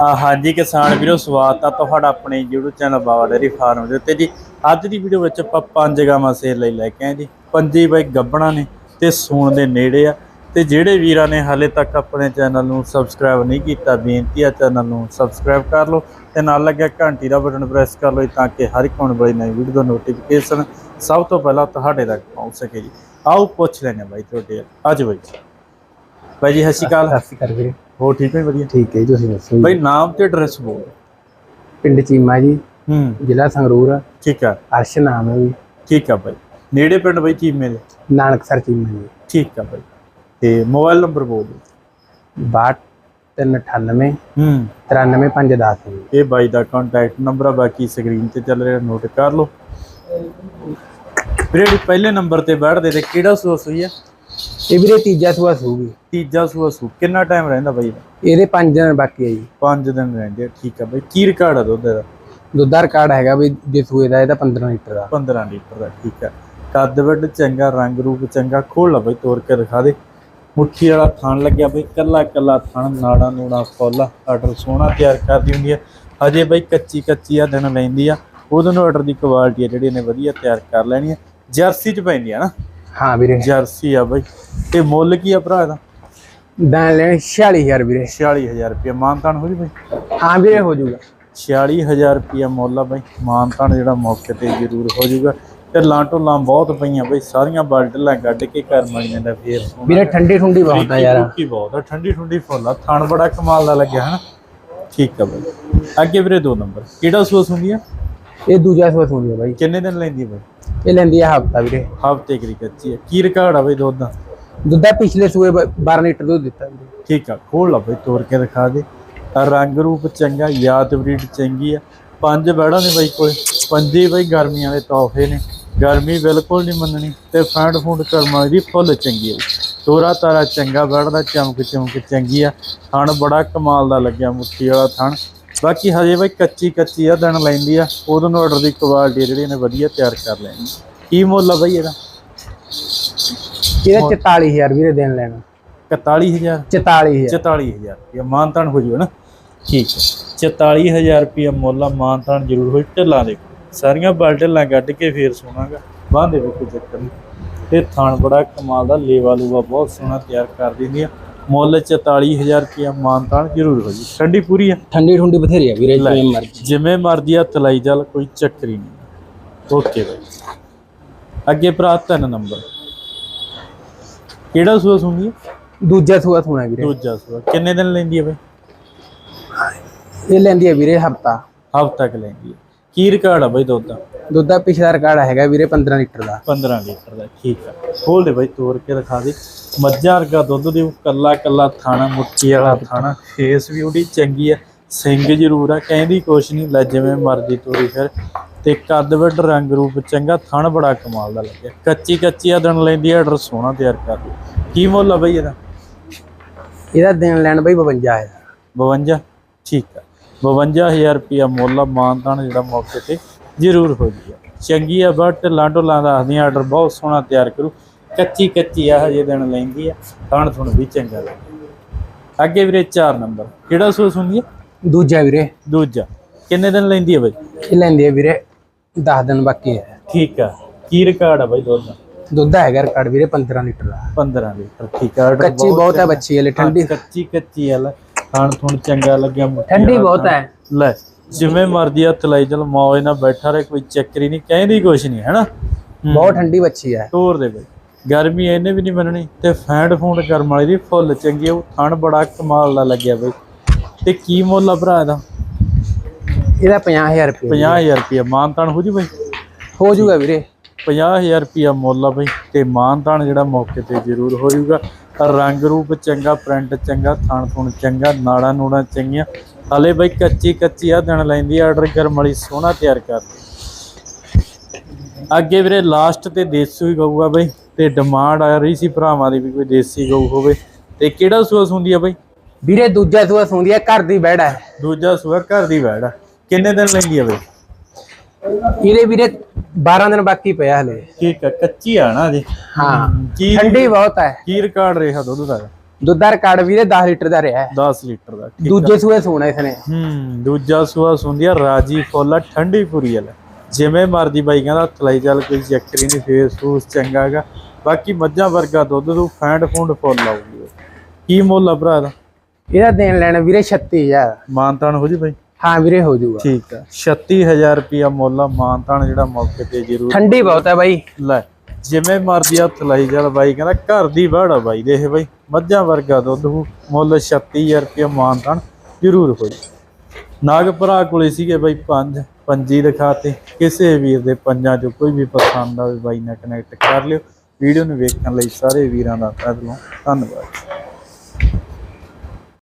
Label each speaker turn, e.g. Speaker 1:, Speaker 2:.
Speaker 1: ਹਾਂਜੀ ਕਿਸਾਨ ਵੀਰੋ, ਸਵਾਗਤ ਆ ਤੁਹਾਡਾ ਆਪਣੇ YouTube channel Baba dairy farm ਦੇ ਉੱਤੇ। ਜੀ, ਅੱਜ ਦੀ ਵੀਡੀਓ ਵਿੱਚ ਆਪਾਂ ਪੰਜ ਗਾਵਾਂ ਸੇਲ ਲਈ ਲੈ ਕੇ ਆਏ ਜੀ। ਪੰਜੀ ਬਾਈ ਗੱਬਣਾ ਨੇ ਤੇ ਸੂਣ ਦੇ ਨੇੜੇ ਆ। ਤੇ ਜਿਹੜੇ ਵੀਰਾਂ ਨੇ ਹਾਲੇ ਤੱਕ ਆਪਣੇ ਚੈਨਲ ਨੂੰ ਸਬਸਕ੍ਰਾਈਬ ਨਹੀਂ ਕੀਤਾ, ਬੇਨਤੀ ਆ ਚੈਨਲ ਨੂੰ ਸਬਸਕ੍ਰਾਈਬ ਕਰ ਲਓ ਤੇ ਨਾਲ ਲੱਗਿਆ ਘੰਟੀ ਦਾ ਬਟਨ ਪ੍ਰੈਸ ਕਰ ਲਓ ਤਾਂ ਕਿ ਹਰ ਇੱਕ ਆਉਣ ਵਾਲੀ ਨਵੀਂ ਵੀਡੀਓ ਦਾ ਨੋਟੀਫਿਕੇਸ਼ਨ ਸਭ ਤੋਂ ਪਹਿਲਾਂ ਤੁਹਾਡੇ ਤੱਕ ਪਹੁੰਚ ਸਕੇ ਜੀ। ਆਓ ਪੁੱਛ ਲੈਣੇ ਬਾਈ ਤੁਹਾਡੇ। ਅੱਜ ਬਾਈ ਬਾਈ ਜੀ, ਸਤਿ ਸ਼੍ਰੀ ਅਕਾਲ।
Speaker 2: ਸਤਿ ਸ਼੍ਰੀ ਅਕਾਲ ਵੀਰੇ।
Speaker 1: ਹੋ ਠੀਕ ਹੈ ਵਧੀਆ?
Speaker 2: ਠੀਕ ਹੈ ਜੀ ਤੁਸੀਂ ਦੱਸੋ ਜੀ।
Speaker 1: ਬਾਈ ਨਾਮ ਤੇ ਐਡਰੈਸ ਬੋਲ
Speaker 2: ਪਿੰਡ ਚੀਮਾ ਜੀ
Speaker 1: ਹੂੰ।
Speaker 2: ਜ਼ਿਲ੍ਹਾ ਸੰਗਰੂਰ। ਆ।
Speaker 1: ਠੀਕ ਆ
Speaker 2: ਅਰਸ਼ ਨਾਮ ਹੈ ਜੀ।
Speaker 1: ਠੀਕ ਆ ਬਾਈ। ਨੇੜੇ ਪਿੰਡ ਬਾਈ ਚੀਮੇ ਦੇ?
Speaker 2: ਨਾਨਕਸਰ ਚੀਮਾ ਜੀ।
Speaker 1: ਠੀਕ ਆ ਬਾਈ। ਤੇ ਮੋਬਾਈਲ ਨੰਬਰ ਬੋਲ ਦਿਓ।
Speaker 2: 6298
Speaker 1: ਹੂੰ।
Speaker 2: 93510 ਜੀ।
Speaker 1: ਇਹ ਬਾਈ ਦਾ ਕੰਟੈਕਟ ਨੰਬਰ ਆ ਬਾਕੀ ਸਕਰੀਨ ਤੇ ਚੱਲ ਰਿਹਾ ਨੋਟ ਕਰ ਲਓ। ਵੀਰੇ ਜਿਹੜੀ ਪਹਿਲੇ ਨੰਬਰ ਤੇ ਬੈਠਦੇ ਤੇ ਕਿਹੜਾ ਸੋਸ ਹੋਈ ਆ?
Speaker 2: ਇਹ ਵੀਰੇ ਤੀਜਾ ਸੂਆ ਸੂਗੀ।
Speaker 1: ਤੀਜਾ ਸੂਆ ਸੂ। ਕਿੰਨਾ ਟਾਈਮ ਰਹਿੰਦਾ ਬਾਈ
Speaker 2: ਇਹਦੇ? 5 ਦਿਨ ਬਾਕੀ ਹੈ ਜੀ।
Speaker 1: 5 ਦਿਨ ਰਹਿੰਦੇ ਆ ਠੀਕ ਆ ਬਾਈ। ਕੀ ਰਿਕਾਰਡ ਆ ਦੁੱਧ ਦਾ
Speaker 2: ਦੁੱਧ ਰਿਕਾਰਡ ਹੈਗਾ ਵੀ ਜੇ ਸੂਏ ਦਾ ਇਹਦਾ 15 ਲੀਟਰ ਦਾ।
Speaker 1: 15 ਲੀਟਰ ਦਾ ਠੀਕ ਆ। ਕੱਦ ਵੱਡ ਚੰਗਾ ਰੰਗ ਰੂਪ ਚੰਗਾ ਖੋਲ ਲਾ ਬਾਈ ਤੋੜ ਕੇ ਦਿਖਾ ਦੇ। ਮੁੱਠੀ ਵਾਲਾ ਥਣ ਲੱਗਿਆ ਬਈ ਕੱਲਾ ਕੱਲਾ ਥਣ ਨਾੜਾ ਨੂੜਾ ਫੁੱਲ ਆਰਡਰ ਸੋਹਣਾ ਤਿਆਰ ਕਰਦੀ ਹੁੰਦੀ ਆ। ਹਜੇ ਬਈ ਕੱਚੀ ਕੱਚੀ ਆ ਦਿਨ ਲੈਂਦੀ ਆ। ਉਹਦੇ ਨੂੰ ਆਰਡਰ ਦੀ ਕੁਆਲਿਟੀ ਆ ਜਿਹੜੀ ਇਹਨੇ ਵਧੀਆ ਤਿਆਰ ਕਰ ਲੈਣੀ ਆ। ਜਰਸੀ ਚ ਪੈਂਦੀ ਆ ਨਾ?
Speaker 2: ਹਾਂ ਵੀਰੇ।
Speaker 1: ਜਰਸੀ ਆ ਬਈ। ਤੇ ਮੁੱਲ ਕੀ ਆ ਭਰਾ ਦਾ
Speaker 2: ਦਾਨ ਲੈਣ 46000 ਵੀਰੇ।
Speaker 1: 46000 ਰੁਪਏ ਮਾਨਤਾਨ ਹੋ ਜੀ ਬਈ?
Speaker 2: ਹਾਂ ਵੀਰੇ ਹੋ ਜਾਊਗਾ।
Speaker 1: 46000 ਰੁਪਏ ਮੁੱਲ ਆ ਬਈ। ਮਾਨਤਾਨ ਜਿਹੜਾ ਮੌਕੇ ਤੇ ਜ਼ਰੂਰ ਹੋ ਜਾਊਗਾ। ਤੇ ਲਾਂਟੋ ਲਾਂ ਬਹੁਤ ਪਈਆਂ ਬਈ। ਸਾਰੀਆਂ ਬਾਲਟਲਾਂ ਕੱਢ ਕੇ ਘਰ ਮਾਰੀਆਂ ਦਾ ਫੇਰ।
Speaker 2: ਵੀਰੇ ਠੰਡੀ ਠੁੰਡੀ ਬਹੁਤ ਆ ਯਾਰ।
Speaker 1: ਕੀ ਬਹੁਤ ਆ। ਠੰਡੀ ਠੰਡੀ ਫੁੱਲ ਆ। ਥਣ ਬੜਾ ਕਮਾਲ ਦਾ ਲੱਗਿਆ ਹਨਾ? ਠੀਕ ਆ ਬਈ। ਅੱਗੇ ਵੀਰੇ ਦੋ ਨੰਬਰ। ਕਿਹੜਾ ਸੋਸ ਹੁੰਦੀ ਆ?
Speaker 2: ਇਹ ਦੂਜਾ ਸੂਆ ਸੂਣੀ ਹੈ ਬਾਈ।
Speaker 1: ਕਿੰਨੇ ਦਿਨ ਲੈਂਦੀ ਆ ਬਈ?
Speaker 2: ਇਹ ਲੈਂਦੀ ਆ ਹਫਤਾ ਵੀਰੇ।
Speaker 1: ਹਫ਼ਤੇ ਕਰੀ ਕੱਚੀ ਆ। ਕੀ ਰਿਕਾਰਡ ਆ ਬਈ ਦੁੱਧ ਦਾ?
Speaker 2: ਦੁੱਧ ਦਾ ਪਿਛਲੇ ਸੂਏ ਬ- 12 ਲੀਟਰ ਦੁੱਧ ਦਿੱਤਾ ਵੀਰੇ।
Speaker 1: ਠੀਕ ਆ ਖੋਲ ਲਾ ਬਈ ਤੋੜ ਕੇ ਦਿਖਾ ਦੇ। ਰੰਗ ਰੂਪ ਚੰਗਾ ਯਾਦ ਬਰੀਡ ਚੰਗੀ ਆ। ਪੰਜ ਬੈੜਾਂ ਨੇ ਬਈ ਕੋਲੇ। ਪੰਜੇ ਬਈ ਗਰਮੀਆਂ ਦੇ ਤੋਹਫੇ ਨੇ। ਗਰਮੀ ਬਿਲਕੁਲ ਨਹੀਂ ਮੰਨਣੀ। ਤੇ ਫੈਂਡ ਫੂਡ ਕਰਮਾ ਦੀ ਫੁੱਲ ਚੰਗੀ ਆ ਤੋਰਾ ਤਾਰਾ ਚੰਗਾ ਬੈੜਦਾ ਚਮਕ ਚਮਕ ਚੰਗੀ ਆ। ਥਣ ਬੜਾ ਕਮਾਲ ਦਾ ਲੱਗਿਆ ਮੁੱਠੀ ਵਾਲਾ ਥਣ। ਬਾਕੀ ਹਜੇ ਬਈ ਕੱਚੀ ਕੱਚੀ ਆ ਦਿਨ ਲੈਂਦੀ ਆ। ਉਹਦੋਂ ਨੂੰ ਆਰਡਰ ਦੀ ਕੁਆਲਿਟੀ ਜਿਹੜੀ ਇਹਨੇ ਵਧੀਆ ਤਿਆਰ ਕਰ ਲੈਣੀ। ਕੀ ਮੁੱਲ ਆ ਬਈ ਇਹਦਾ?
Speaker 2: ਇਹਦਾ 44000 ਵੀਰੇ ਦੇਣ ਲੈਣਾ।
Speaker 1: 41000
Speaker 2: 44000
Speaker 1: 44000 ਰੁਪਏ ਮਾਨਤਾਨ ਹੋ ਜੂਗਾ ਨਾ? ਠੀਕ ਹੈ। 44000 ਰੁਪਏ ਮੁੱਲ ਆ ਮਾਨਤਾਨ ਜ਼ਰੂਰ ਹੋਈ ਢਿੱਲਾਂ ਦੇ ਸਾਰੀਆਂ ਬਲਟਲਾਂ ਕੱਢ ਕੇ ਫੇਰ ਸੋਣਾਗਾ ਬਾਂਦੇ ਵੀ ਕੋਈ ਚੱਕਰ ਤੇ ਥਾਣ ਬੜਾ ਕਮਾਲ ਦਾ ਲੇਵਾ ਲੂਵਾ ਬਹੁਤ ਸੋਹਣਾ ਤਿਆਰ ਕਰ ਦਿੰਦੀ ਆ। ਮੁੱਲ 44000 ਰੁਪਏ ਮਾਨਤਾਨ ਜ਼ਰੂਰ ਹੋ ਜੀ। ਠੰਡੀ ਪੂਰੀ ਆ।
Speaker 2: ਠੰਡੀ ਠੁੰਡੀ ਬਥੇਰੀ ਆ ਵੀਰੇ ਜਿਵੇਂ ਮਰਜ਼ੀ।
Speaker 1: ਜਿਵੇਂ ਮਰਦੀ ਆ ਤਲਾਈ ਜਲ ਕੋਈ ਚੱਕਰ ਹੀ ਨਹੀਂ। Okay bye. ਅੱਗੇ ਭਰਾ ਤਿੰਨ ਨੰਬਰ। ਕਿਹੜਾ ਸੂਆ ਸੁਣਦੀ
Speaker 2: ਦੂਜਾ ਸੂਆ ਸੂਣਾ ਵੀਰੇ।
Speaker 1: ਦੂਜਾ ਸੂਆ। ਕਿੰਨੇ ਦਿਨ ਲੈਂਦੀ ਆ ਬਾਈ?
Speaker 2: ਇਹ ਲੈਂਦੀ ਆ ਵੀਰੇ ਹਫਤਾ।
Speaker 1: ਹਫ਼ਤਾ ਤੱਕ ਲੈਂਦੀ ਹੈ ਕੀ ਰਿਕਾਰਡ ਆ ਬਈ ਦੁੱਧ ਦਾ?
Speaker 2: ਦੁੱਧ ਦਾ ਪਿਛਲਾ ਰਿਕਾਰਡ ਹੈਗਾ ਵੀਰੇ 15 ਲੀਟਰ ਦਾ।
Speaker 1: 15 ਲੀਟਰ ਦਾ ਠੀਕ ਆ। ਖੋਲ ਦੇ ਬਈ ਤੋੜ ਕੇ ਦਿਖਾ ਦੇ। ਮੱਝਾਂ ਵਰਗਾ ਦੁੱਧ ਦੇ ਕੱਲਾ ਕੱਲਾ ਥਾਣਾ ਮੁੱਠੀ ਵਾਲਾ ਥਾਣਾ ਫੇਸ ਵੀ ਉਹਦੀ ਚੰਗੀ ਆ ਸਿੰਘ ਜ਼ਰੂਰ ਆ ਕਹਿੰਦੀ ਕੁਛ ਨਹੀਂ ਲੈ ਜਿਵੇਂ ਮਰਜ਼ੀ ਤੋਰੀ ਫਿਰ। ਤੇ ਕੱਦ ਵੱਡ ਰੰਗ ਰੂਪ ਚੰਗਾ ਥਣ ਬੜਾ ਕਮਾਲ ਦਾ ਲੱਗਿਆ। ਕੱਚੀ ਕੱਚੀ ਆ ਦਿਨ ਲੈਂਦੀ ਆ ਆਰਡਰ ਸੋਹਣਾ ਤਿਆਰ ਕਰਦੀ ਕੀ ਮੁੱਲ ਆ ਬਈ ਇਹਦਾ?
Speaker 2: ਇਹਦਾ ਦੇਣ ਲੈਣ ਬਈ 52000
Speaker 1: 52 ਠੀਕ ਆ। 52000 ਰੁਪਿਆ ਮੁੱਲ ਆ ਮਾਨਤਾਨ ਜਿਹੜਾ ਮੌਕੇ ਤੇ ਜ਼ਰੂਰ ਹੋ ਜੂਗਾ ਚੰਗੀ ਆ ਬਟ ਲਾਂਟੋ ਲਾਂ ਦੱਸਦੀਆਂ ਆਰਡਰ ਬਹੁਤ ਸੋਹਣਾ ਤਿਆਰ ਕਰੂ। ਕੱਚੀ ਕੱਚੀ ਆ ਹਜੇ ਦਿਨ ਲੈਂਦੀ ਆ। ਥਣ ਥੁਣ ਵੀ ਚੰਗਾ ਲੱਗਦਾ ਅੱਗੇ ਵੀਰੇ 4 ਨੰਬਰ। ਕਿਹੜਾ ਸੂਸ ਹੁੰਦੀ ਹੈ
Speaker 2: ਦੂਜਾ ਵੀਰੇ।
Speaker 1: ਦੂਜਾ। ਕਿੰਨੇ ਦਿਨ ਲੈਂਦੀ ਹੈ ਬਈ?
Speaker 2: ਇਹ ਲੈਂਦੀ ਆ ਵੀਰੇ 10 ਦਿਨ ਬਾਕੀ ਹੈ
Speaker 1: ਠੀਕ ਆ। ਕੀ ਰਿਕਾਰਡ ਆ ਬਈ ਦੁੱਧ ਦਾ?
Speaker 2: ਦੁੱਧ ਦਾ ਹੈਗਾ ਰਿਕਾਰਡ ਵੀਰੇ 15 ਲੀਟਰ ਦਾ।
Speaker 1: 15 ਲੀਟਰ। ਠੀਕ ਆ
Speaker 2: ਕੱਚੀ ਬਹੁਤ ਹੈ ਬੱਚੀ ਹਲੇ ਠੰਡੀ।
Speaker 1: ਕੱਚੀ ਕੱਚੀ ਆ ਲੈ ਥਣ ਚੰਗਾ ਲੱਗਿਆ ਮੁੱਠੀ
Speaker 2: ਠੰਡੀ
Speaker 1: ਵਾਲਾ
Speaker 2: ਬਹੁਤ
Speaker 1: ਥਣ।
Speaker 2: ਹੈ।
Speaker 1: ਲੈ ਜਿਵੇਂ ਮਰਜ਼ੀ ਹੱਥ ਲਾਈ ਚਲ ਮੌਜ ਨਾਲ ਬੈਠਾ ਰਹੇ ਕੋਈ ਚੱਕਰ ਨਹੀਂ ਕਹਿੰਦੀ ਕੁਛ ਨਹੀਂ ਹੈਨਾ?
Speaker 2: ਬਹੁਤ ਠੰਡੀ ਬੱਚੀ ਹੈ।
Speaker 1: ਤੋਰ ਦੇ ਬਈ ਗਰਮੀ ਇਹਨੇ ਵੀ ਨਹੀਂ ਮੰਨਣੀ ਤੇ ਫੈਂਡ ਫੂੰਡ ਕਰਮ ਵਾਲੀ ਦੀ ਫੁੱਲ ਚੰਗੀ ਉਹ ਥਣ ਬੜਾ ਕਮਾਲ ਦਾ ਲੱਗਿਆ ਬਈ। ਤੇ ਕੀ ਮੁੱਲ ਆ ਭਰਾ ਇਹਦਾ?
Speaker 2: ਇਹਦਾ 50000 ਰੁਪਏ
Speaker 1: 50000 ਰੁਪਇਆ ਮਾਨਤਾਨ ਹੋ ਜੂ ਬਈ?
Speaker 2: ਹੋ ਜਾਊਗਾ ਵੀਰੇ।
Speaker 1: 50000 ਰੁਪਇਆ ਮੁੱਲ ਆ ਬਈ ਤੇ ਮਾਨਤਾਨ ਜਿਹੜਾ ਮੌਕੇ ਤੇ ਜ਼ਰੂਰ ਹੋ ਜਾਊਗਾ ਰੰਗ ਰੂਪ ਚੰਗਾ ਪ੍ਰਿੰਟ ਚੰਗਾ ਥਣ ਥੁਣ ਚੰਗਾ ਨਾੜਾ ਨੂੜਾ ਚੰਗੀਆਂ। ਹਲੇ ਬਈ ਕੱਚੀ ਕੱਚੀ ਆ ਦਿਨ ਲੈਂਦੀ ਆਰਡਰ ਕਰਮ ਵਾਲੀ ਸੋਹਣਾ ਤਿਆਰ ਕਰਦੀ ਅੱਗੇ ਵੀਰੇ ਲਾਸਟ ਤੇ ਦੇਸੀ ਗਊ ਆ ਬਈ ਤੇ ਡਿਮਾਂਡ ਆ ਰਹੀ ਸੀ ਭਰਾਵਾਂ ਦੀ ਵੀ ਕੋਈ ਦੇਸੀ ਗਊ ਹੋਵੇ। ਤੇ ਕਿਹੜਾ ਸੂਸ ਹੁੰਦੀ ਆ ਬਈ?
Speaker 2: ਵੀਰੇ ਦੂਜਾ ਸੂਆ ਸੂੰਦੀ ਹੈ ਘਰ ਦੀ ਬੈੜ।
Speaker 1: ਦੂਜਾ ਸੂਆ ਘਰ ਦੀ ਆ ਕਿੰਨੇ ਦਿਨ ਲੈਂਦੀ ਆ ਬਈ?
Speaker 2: ਇਹਦੇ ਵੀਰੇ 12 ਦਿਨ ਬਾਕੀ ਪਿਆ ਹਲੇ।
Speaker 1: ਠੀਕ ਆ ਕੱਚੀ ਆ ਨਾ ਜੀ।
Speaker 2: ਹਾਂ
Speaker 1: ਕੀ
Speaker 2: ਠੰਡੀ ਬਹੁਤ ਹੈ।
Speaker 1: ਕੀ ਰਿਕਾਰਡ ਰਿਹਾ ਦੁੱਧ ਦਾ?
Speaker 2: ਦੁੱਧ ਦਾ ਰਿਕਾਰਡ ਵੀਰੇ 10 ਲੀਟਰ ਦਾ ਰਿਹਾ ਹੈ।
Speaker 1: 10 ਲੀਟਰ ਦਾ
Speaker 2: ਦੂਜੇ ਸੂਏ ਸੋਣਾ ਇਸਨੇ।
Speaker 1: ਹੂੰ ਦੂਜਾ ਸੂਆ ਸੁੰਦੀਆ ਰਾਜੀ ਫੁੱਲ ਠੰਡੀ ਪੂਰੀ ਵਾਲਾ। ਜਿਵੇਂ ਮਰਜ਼ੀ ਬਾਈ ਕਹਿੰਦਾ ਹੱਥ ਲਾਈ ਚੱਲ ਕੋਈ ਚੱਕਰ ਹੀ ਨਹੀਂ ਫੇਸ ਫੂਸ ਚੰਗਾ ਹੈਗਾ। ਬਾਕੀ ਮੱਝਾਂ ਵਰਗਾ ਦੁੱਧ ਤੂੰ ਫੈਂਟ ਫੂੰਡ ਫੁੱਲ ਆਊਗੀ। ਕੀ ਮੁੱਲ ਆ ਭਰਾ ਦਾ
Speaker 2: ਇਹਦਾ ਦੇਣ ਲੈਣਾ ਵੀਰੇ 36000
Speaker 1: ਮਾਨਤਾਨ ਹੋ ਜੀ ਬਾਈ।
Speaker 2: ਹਾਂ ਵੀਰੇ ਹੋ ਜਾਊਗਾ।
Speaker 1: ਠੀਕ ਆ। 36000 ਰੁਪਿਆ ਮੁੱਲ ਆ ਮਾਨਤਾਨ ਜਿਹੜਾ ਮੌਕੇ ਤੇ ਜ਼ਰੂਰ
Speaker 2: ਠੰਡੀ ਬਹੁਤ ਹੈ ਬਾਈ।
Speaker 1: ਲੈ ਜਿਵੇਂ ਮਰਜ਼ੀ ਹੱਥ ਲਾਈ ਚੱਲ ਬਾਈ ਕਹਿੰਦਾ ਘਰ ਦੀ ਵੜ ਆ ਬਾਈ ਦੇਖ ਬਾਈ। ਮੱਝਾਂ ਵਰਗਾ ਦੁੱਧ ਮੁੱਲ 36000 ਰੁਪਿਆ ਮਾਨਤਾਨ ਜ਼ਰੂਰ ਹੋਈ। ਨਾਗ ਭਰਾ ਕੋਲੇ ਸੀਗੇ ਬਾਈ ਪੰਜ ਪੰਜੀ ਦਿਖਾਤੇ। ਕਿਸੇ ਵੀਰ ਦੇ ਪੰਜਾਂ ਚੋਂ ਕੋਈ ਵੀ ਪਸੰਦ ਆਵੇ ਬਾਈ ਨਾਲ ਕਨੈਕਟ ਕਰ ਲਿਓ। ਵੀਡੀਓ ਨੂੰ ਵੇਖਣ ਲਈ ਸਾਰੇ ਵੀਰਾਂ ਦਾ ਤਹਿ ਦਿਲੋਂ ਧੰਨਵਾਦ।